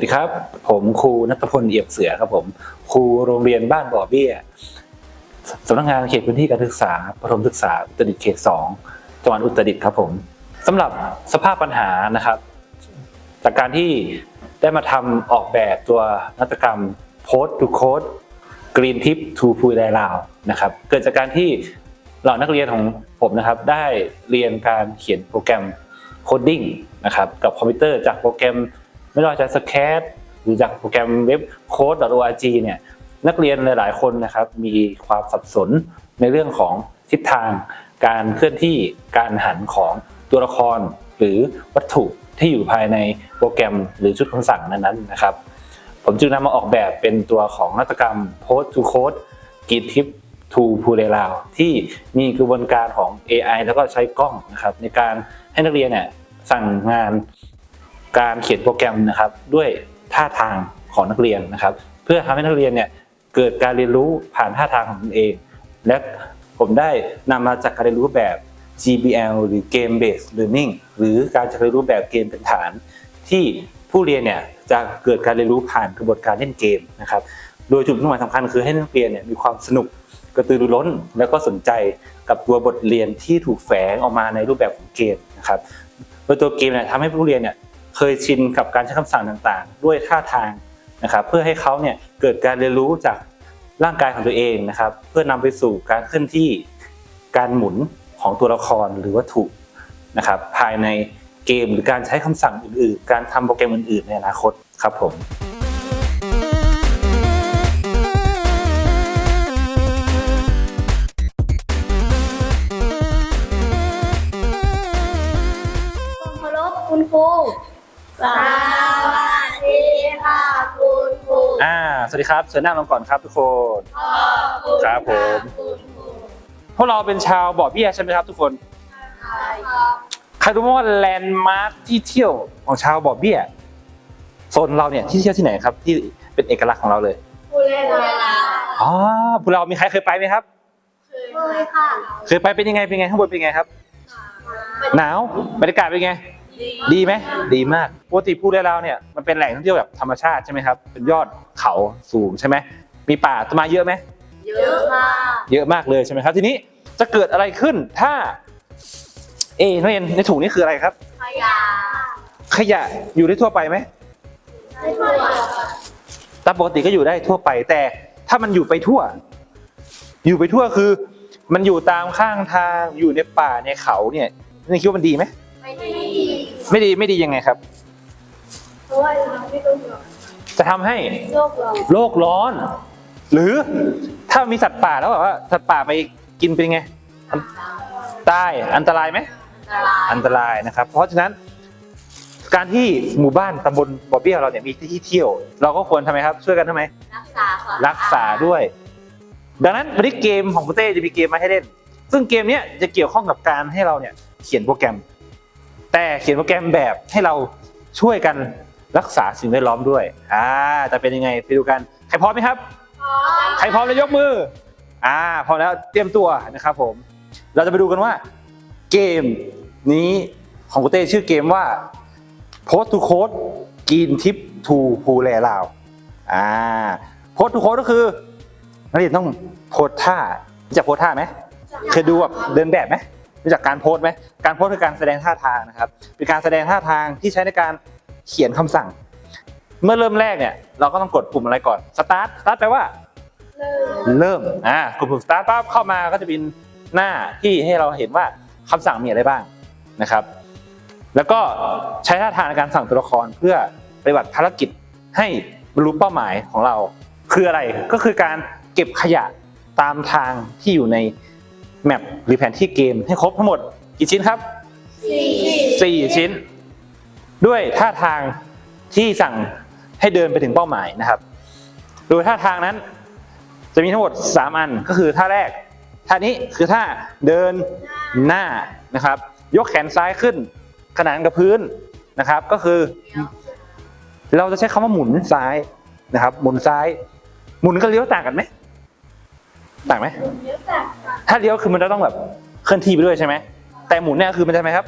วัสดีครับ ผมครูนัทพลเอี่ยมเสือครับผม ครูโรงเรียนบ้านบ่อเบี้ยสำนักงานเขตพื้นที่การศึกษาประถมศึกษาอุตรดิตถ์เขตสองจังหวัดอุตรดิตถ์ครับผมสำหรับสภาพปัญหานะครับ จากการที่ได้มาทำออกแบบตัวนวัตกรรม Post to Code Green Tip to พูไดลาวนะครับเกิดจากการที่เหล่านักเรียนของผมนะครับ ได้เรียนการเขียนโปรแกรมโคดดิ้งนะครับกับคอมพิวเตอร์จากโปรแกรม ไม่ว่าจะสแคตหรือจากโปรแกรมเว็บ code.org เนี่ยนักเรียนหลาย ๆ คนนะครับมีความสับสนในเรื่องของทิศทาง การเคลื่อนที่การหันของตัวละคร หรือวัตถุที่อยู่ภายในโปรแกรมหรือชุดคำสั่งนั้นๆนะครับ ผมจึงนำมาออกแบบเป็นตัวของนวัตกรรม Post to Code g i t Tip to p u l e l a o ที่มีกระบวนการของ AI แล้วก็ใช้กล้องนะครับในการให้นักเรียนเนี่ยสั่งงาน การเขียนโปรแกรมนะครับด้วยท่าทางของนักเรียนนะครับ เพื่อทำให้นักเรียนเนี่ยเกิดการเรียนรู้ผ่านท่าทางของตนเอง และผมได้นำมาจากการเรียนรู้แบบ GBL หรือ Game Based Learning หรือการจัดเรียนรู้แบบเกมเป็นฐาน ที่ผู้เรียนเนี่ยจะเกิดการเรียนรู้ผ่านกระบวนการเล่นเกมนะครับโดยจุดมุ่งหมายสำคัญคือให้นักเรียนเนี่ยมีความสนุกกระตือรือร้น แล้วก็สนใจกับตัวบทเรียนที่ถูกแฝงออกมาในรูปแบบของเกมนะครับโดยตัวเกมเนี่ยทำให้ผู้เรียนเนี่ย เคยชินกับการใช้คำสั่งต่างๆ ด้วยท่าทางนะครับเพื่อให้เขาเนี่ยเกิดการเรียนรู้จากร่างกายของตัวเองนะครับ เพื่อนำไปสู่การเคลื่อนที่การหมุนของตัวละครหรือวัตถุนะครับ ภายในเกมหรือการใช้คำสั่งอื่นๆ การทำโปรแกรมอื่นๆ ในอนาคตครับผมผม สวัสดีครับเชิญนั่งลงก่อนครับทุกคนขอบคุณครับผมคุณครูพวกเราเป็นชาวบ่อเบี้ยใช่ไหมครับทุกคนครับใครรู้ไหมว่าแลนด์มาร์คที่เที่ยวของชาวบ่อเบี้ยโซนเราเนี่ยที่เที่ยวที่ไหนครับ ที่เป็นเอกลักษณ์ของเราเลยผู้เล่นเวลาอ๋อพวกเรามีใครเคยไปไหมครับเคยค่ะเคยไปเป็นยังไงเป็นยังไงข้างบนเป็นยังไงครับ หนาวบรรยากาศเป็นไง ดีไหมดีมากปกติภูเรือเราเนี่ยมันเป็นแหล่งท่องเที่ยวแบบธรรมชาติใช่ไหมครับเป็นยอดเขาสูงใช่ไหมมีป่าต้นไม้เยอะไหมเยอะมากเยอะมากเลยใช่ไหมครับ ทีนี้จะเกิดอะไรขึ้นถ้า เอะนักเรียนในถุงนี้คืออะไรครับ ขยะขยะอยู่ได้ทั่วไปไหมไม่ทั่วตามปกติก็อยู่ได้ทั่วไป แต่ถ้ามันอยู่ไปทั่ว อยู่ไปทั่วคือ มันอยู่ตามข้างทางอยู่ในป่าในเขาเนี่ยนี่คิดว่ามันดีไหมไม่ดี ไม่ดีไม่ดียังไงครับ เพราะว่าทำให้โลกร้อนจะทำให้โลกร้อนโลกร้อน หรือถ้ามีสัตว์ป่าแล้วแบบว่าสัตว์ป่าไปกินเป็นไงอันตายอันตรายไหมอันตรายอันตรายนะครับ เพราะฉะนั้นการที่หมู่บ้านตำบลบ่อเบี้ยเราเนี่ยมีที่เที่ยว เราก็ควรทำไมครับ ช่วยกันทำไม รักษาความรักษาด้วย ดังนั้นวันนี้เกมของคุณเต้จะมีเกมมาให้เล่น ซึ่งเกมเนี้ยจะเกี่ยวข้องกับการให้เราเนี่ยเขียนโปรแกรม แต่เขียนโปรแกรมแบบให้เราช่วยกันรักษาสิ่งแวดล้อมด้วยอ่าจะเป็นยังไงไปดูกันใครพร้อมไหมครับใครพร้อมแล้วยกมืออ่าพร้อมแล้วเตรียมตัวนะครับผม เราจะไปดูกันว่า เกมนี้ของคุณเต้ชื่อเกมว่า Post to Code กินทิปทูพูแลลาวอ่า Post to Code ก็คือนักเรียนต้องโพสท่ารู้จักโพสท่าไหมเคยดูแบบเดินแบบไหม รู้จักการโพสไหมการโพสคือการแสดงท่าทางนะครับ เป็นการแสดงท่าทางที่ใช้ในการเขียนคำสั่ง เมื่อเริ่มแรกเนี่ยเราก็ต้องกดปุ่มอะไรก่อน Start Start แปลว่า เริ่มเริ่มอ่ากดปุ่ม start ปั๊บเข้ามาก็จะเป็นหน้าที่ให้เราเห็นว่าคำสั่งมีอะไรบ้างนะครับ แล้วก็ใช้ท่าทางในการสั่งตัวละครเพื่อปฏิบัติภารกิจให้บรรลุเป้าหมายของเรา คืออะไรก็คือการเก็บขยะตามทางที่อยู่ใน แมปหรือแผนที่เกมให้ครบทั้งหมดกี่ชิ้นครับสี่4ชิ้น ด้วยท่าทางที่สั่งให้เดินไปถึงเป้าหมายนะครับ โดยท่าทางนั้น จะมีทั้งหมด 3 อันก็คือท่าแรก ท่านี้คือท่าเดินหน้านะครับ ยกแขนซ้ายขึ้น ขนานกับพื้นนะครับ ก็คือ เราจะใช้คำว่าหมุนซ้ายนะครับ หมุนซ้าย หมุนกับเลี้ยวต่างกันไหม ต่างไหมถ้าเลี้ยวคือมันจะต้องแบบเคลื่อนที่ไปด้วยใช่ไหมแต่หมุนเนี่ยคือมันจะไหมครับ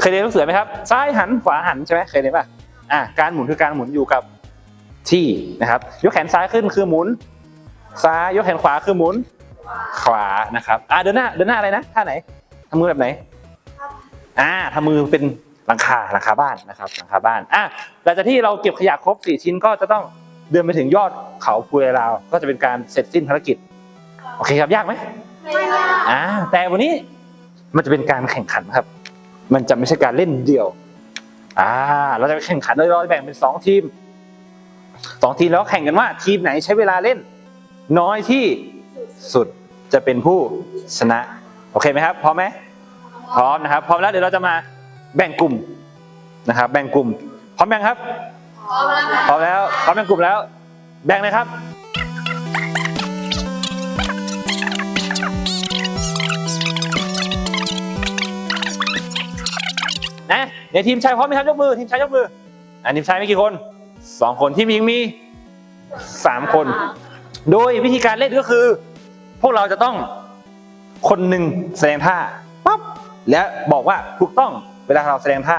เคยเรียนลูกเสือไหมครับ ซ้ายหันขวาหันใช่ไหมเคยเรียนป่ะอะการหมุนคือการหมุนอยู่กับที่นะครับ ยกแขนซ้ายขึ้นคือหมุน ซ้ายยกแขนขวาคือหมุน ขวานะครับอะเดินหน้าเดินหน้าอะไรนะท่าไหนทำมือแบบไหนอ่าทำมือเป็นหลังคาหลังคาบ้านนะครับหลังคาบ้านอะหลังจากที่เราเก็บขยะครบสี่ชิ้นก็จะต้องเดินไปถึงยอดเขาภูเรลาว ก็จะเป็นการเสร็จสิ้นภารกิจ โอเคครับยากไหมไม่ยากอ่าแต่วันนี้มันจะเป็นการแข่งขันครับ มันจะไม่ใช่การเล่นเดี่ยว อ่า เราจะไปแข่งขันโดยเราจะแบ่งเป็นสองทีมสองทีมแล้วแข่งกันว่า ทีมไหนใช้เวลาเล่น น้อยที่สุดจะเป็นผู้ชนะ โอเคไหมครับพร้อมไหมพร้อมนะครับพร้อมแล้วเดี๋ยวเราจะมาแบ่งกลุ่มนะครับ แบ่งกลุ่มพร้อมยังครับพร้อมแล้วค่ะพร้อมแล้วพร้อมแบ่งกลุ่มแล้ว แบ่งเลยครับ นะเดี๋ยวทีมชายพร้อมไหมครับยกมือทีมชายยกมืออ่าทีมชายมีกี่คนสองคนทีมหญิงมีสามคน โดยวิธีการเล่นก็คือ พวกเราจะต้องคนหนึ่งแสดงท่าปั๊บและบอกว่าถูกต้องเวลาเราแสดงท่า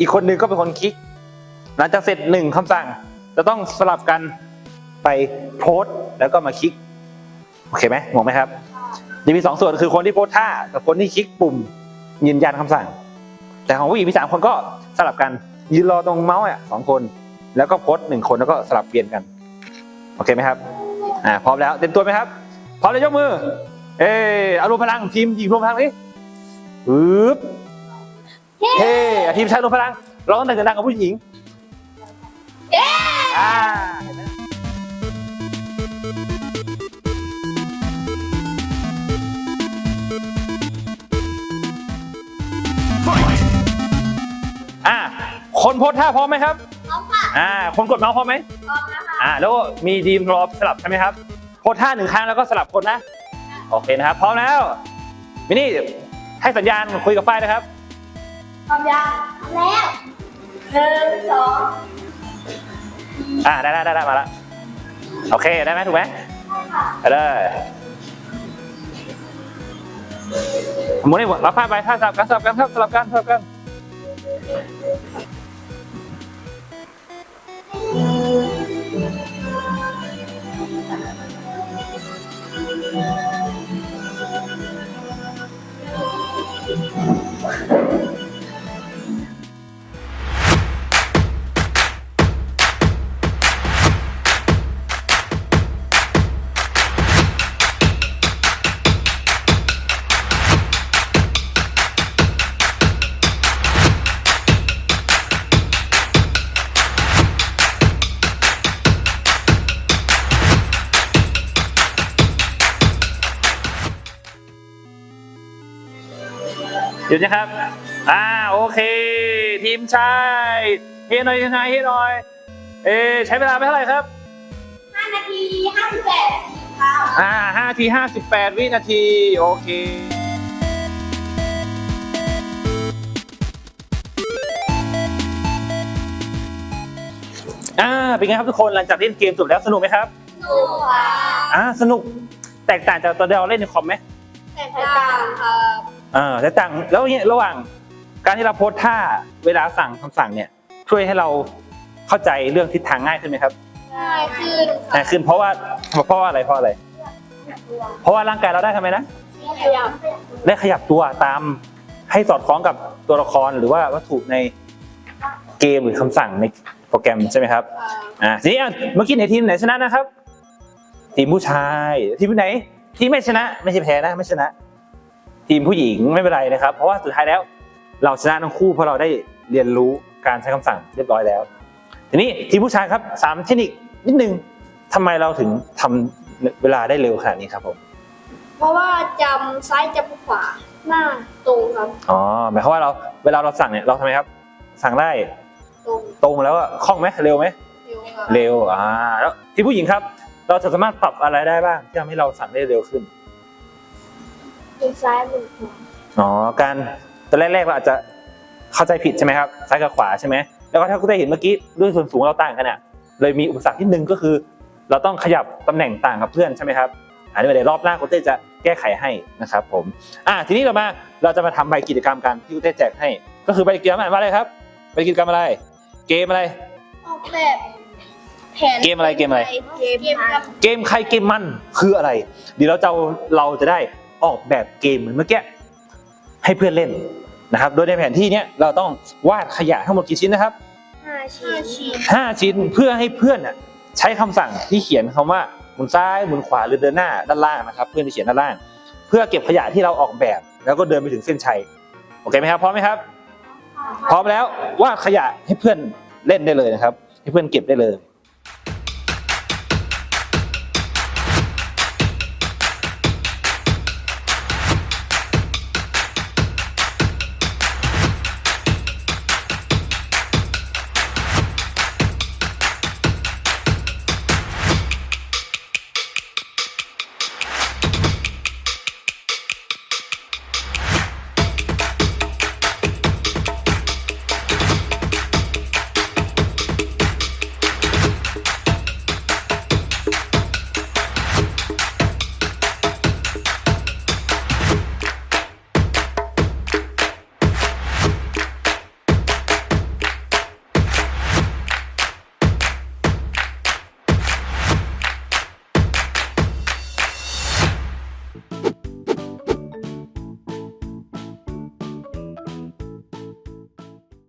อีกคนหนึ่งก็เป็นคนคลิก หลังจากเสร็จหนึ่งคำสั่ง จะต้องสลับกันไปโพสแล้วก็มาคลิกโอเคไหมงงไหมครับจะมีสองส่วนคือคนที่โพสท่ากับคนที่คลิกปุ่มยืนยันคำสั่ง แต่ของผู้หญิงมีสามคนก็สลับกัน ยืนรอตรงเมาส์อะสองคน แล้วก็โพสต์หนึ่งคนแล้วก็สลับเปลี่ยนกัน โอเคไหมครับอ่าพร้อมแล้วเต็มตัวไหมครับพร้อมแล้วยกมือ เออเอารวมพลังทีมหญิงรวมพลังนี้ปึ๊บเฮ้อะทีมชายรวมพลังร้องดังๆกับผู้หญิงเย้อ่าเห็นไหมอ่า คนโพสท่าพร้อมไหมครับ พร้อมค่ะ อ่า คนกดเมาส์พร้อมไหมพร้อมแล้วค่ะอ่า แล้วก็มีดีมรอสลับใช่ไหมครับ โพสท่าหนึ่งครั้งแล้วก็สลับคนนะ โอเคนะครับ พร้อมแล้ว มินี่ให้สัญญาณคุยกับฝ้ายนะครับ พร้อมยังพร้อมแล้วหนึ่งสองอ่า ได้ได้ได้ได้มาแล้วโอเค ได้ไหมถูกไหมใช่ค่ะไปเลยหมุนให้หมดรับผ้าไปท่าสลับกันสลับกันครับสลับกันสลับกัน หยุดนะครับ อ่าโอเค ทีมชายเฮหน่อยยังไงเฮหน่อย เอะใช้เวลาไปเท่าไหร่ครับห้านาทีห้าสิบแปดค่ะอ่าห้าทีห้าสิบแปดวินาที โอเคอ่าเป็นไงครับทุกคนหลังจากเล่นเกมจบแล้วสนุกไหมครับถูกค่ะอ่าสนุกแตกต่างจากตอนที่เราเล่นในคอมไหมแตกต่างค่ะอ่าแตกต่างแล้วเนี่ยระหว่างการที่เราโพสท่าเวลาสั่งคำสั่งเนี่ย ช่วยให้เราเข้าใจเรื่องทิศทางง่ายขึ้นไหมครับง่ายขึ้นง่ายขึ้นเพราะว่าเพราะว่าอะไรเพราะอะไร เพราะว่าร่างกายเราได้ทำไมนะขยับได้ขยับตัวตามให้สอดคล้องกับตัวละครหรือว่าวัตถุในเกมหรือคำสั่งในโปรแกรมใช่ไหมครับอ่าทีนี้อะเมื่อกี้ในทีมไหนชนะนะครับ ทีมผู้ชาย ทีมไหน ที่ไม่ชนะ ไม่ใช่แพ้นะไม่ชนะ ทีมผู้หญิงไม่เป็นไรนะครับ เพราะว่าสุดท้ายแล้ว เราชนะทั้งคู่เพราะเราได้เรียนรู้การใช้คำสั่งเรียบร้อยแล้ว ทีนี้ทีมผู้ชายครับสามเทคนิคนิดนึงทำไมเราถึงทำเวลาได้เร็วขนาดนี้ครับผมเพราะว่าจำซ้ายจำขวาหน้าตรงครับอ๋อหมายความว่าเราเวลาเราสั่งเนี่ยเราทำไมครับ สั่งได้ตรงตรงแล้วอะคล่องไหมเร็วไหมเร็วครับเร็วอ่าแล้วที่ผู้หญิงครับ เราจะสามารถปรับอะไรได้บ้างที่ทำให้เราสั่งได้เร็วขึ้น มือซ้ายมือขวาอ๋อการตอนแรกๆเราอาจจะเข้าใจผิดใช่ไหมครับซ้ายกับขวาใช่ไหมแล้วก็ถ้าคุณได้เห็นเมื่อกี้ด้วยส่วนสูงเราต่างกันอะเลยมีอุปสรรคที่หนึ่งก็คือ เราต้องขยับตำแหน่งต่างกับเพื่อนใช่ไหมครับอันนี้เดี๋ยวรอบหน้าคุณเต้จะแก้ไขให้นะครับผมอ่าทีนี้เรามาเราจะมาทำใบกิจกรรมกันที่คุณเต้แจกให้ ก็คือใบกิจกรรมอ่านว่าอะไรครับใบกิจกรรมอะไร เกมอะไรออกแบบแผนเกมอะไรเกมอะไร เกมเกมครับเกมใครเกมมันคืออะไรเดี๋ยวเราจะเอาเราจะได้ ออกแบบเกมเหมือนเมื่อกี้ให้เพื่อนเล่นนะครับ โดยในแผนที่เนี้ยเราต้องวาดขยะทั้งหมดกี่ชิ้นนะครับ ห้าชิ้นชิ้นห้าชิ้นเพื่อให้เพื่อนน่ะใช้คำสั่งที่เขียนคำว่าหมุนซ้ายหมุนขวาหรือเดินหน้าด้านล่างนะครับ เพื่อนจะเขียนด้านล่าง เพื่อเก็บขยะที่เราออกแบบ แล้วก็เดินไปถึงเส้นชัยโอเคไหมครับพร้อมไหมครับ พร้อมแล้ววาดขยะให้เพื่อนเล่นได้เลยนะครับ ให้เพื่อนเก็บได้เลย